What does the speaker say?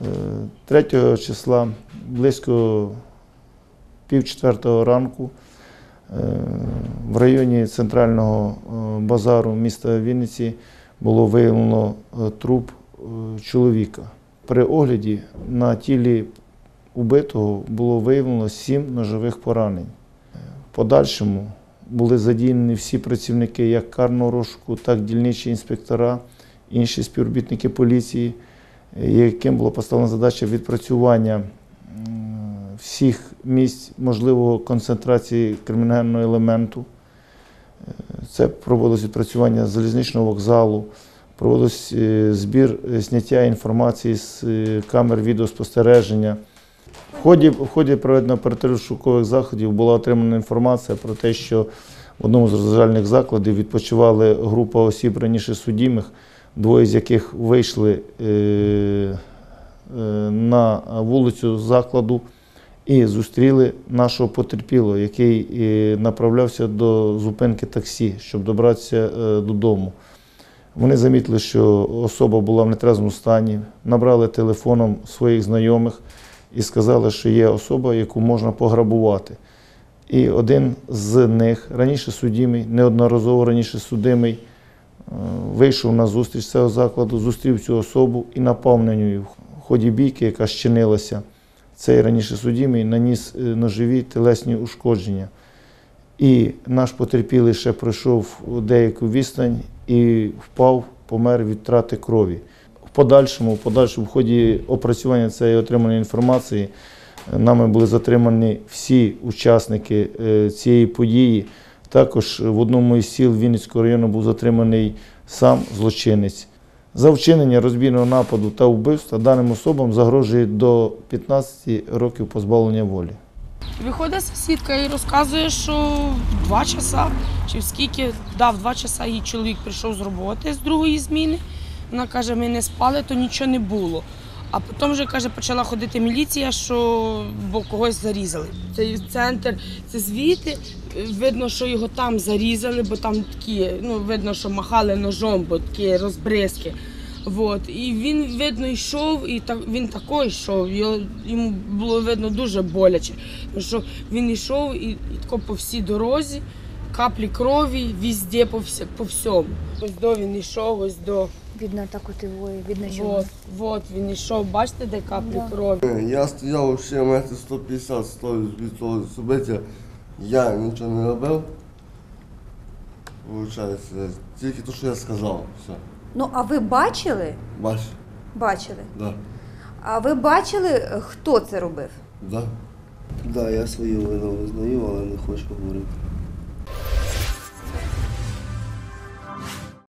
Е, 3 числа близько пів четвертого ранку е, в районі центрального е, базару міста Вінниці було виявлено е, труп чоловіка. При огляді на тілі убитого було виявлено сім ножових поранень. В подальшому були задіяні всі працівники як карного розшуку, так дільничі інспектора, інші співробітники поліції, яким було поставлена задача відпрацювання всіх місць можливого концентрації кримінального елементу. Е, Це проводилось відпрацювання залізничного вокзалу, проводилось е, збір е, зняття інформації з камер відеоспостереження. В ході, в ході проведення оперативно-шукових заходів була отримана інформація про те, що в одному з розважальних закладів відпочивали група осіб раніше судімих, двоє з яких вийшли е, е, на вулицю закладу і зустріли нашого потерпілого, який е, направлявся до зупинки таксі, щоб добратися додому. Вони замітили, що особа була в нетрезвому стані, набрали телефоном своїх знайомих і сказали, що є особа, яку можна пограбувати. І один з них, раніше судимий, неодноразово раніше судимий, вийшов на зустріч цього закладу, зустрів цю особу і напав на нього. В ході бійки, яка щинилася, цей раніше судимий наніс е, ножові телесні ушкодження. І наш потерпілий ще пройшов деяку відстань і впав, помер від втрати крові. В подальшому, в подальшому, в ході опрацювання цієї отриманої інформації, е, нами були затримані всі учасники е, цієї події. Також в одному із сіл Вінницького району був затриманий сам злочинець. За вчинення розбійного нападу та вбивства даним особам загрожує до 15 років позбавлення волі. Виходить сусідка і розказує, що два часа чи скільки дав два часа їй чоловік прийшов з роботи з другої зміни. Вона каже, ми не спали, то нічого не було. А потім вже каже, почала ходити міліція, що бо когось зарізали. Це центр, це звідти. Видно, що його там зарізали, бо там такі, ну видно, що махали ножом, бо такі розбризки. Вот. І він, видно, йшов, і так, він такий йшов. Йому було видно дуже боляче. Тому що він йшов і, і тако по всій дорозі, каплі крові, везде, по, вся, по всьому. Ось до він йшов, ось до. Видно так от і видно, що Вот, вот він йшов, бачите, де каплі Да. крові. Я стояв ще метр 150 100 від цього собиття. Я нічого не робив. Получається, тільки те, що я сказав. Все. Ну, а ви бачили? Бач, Бачили. да. А ви бачили, хто це робив? Да. Да, я свою вину визнаю, але не хочу говорити.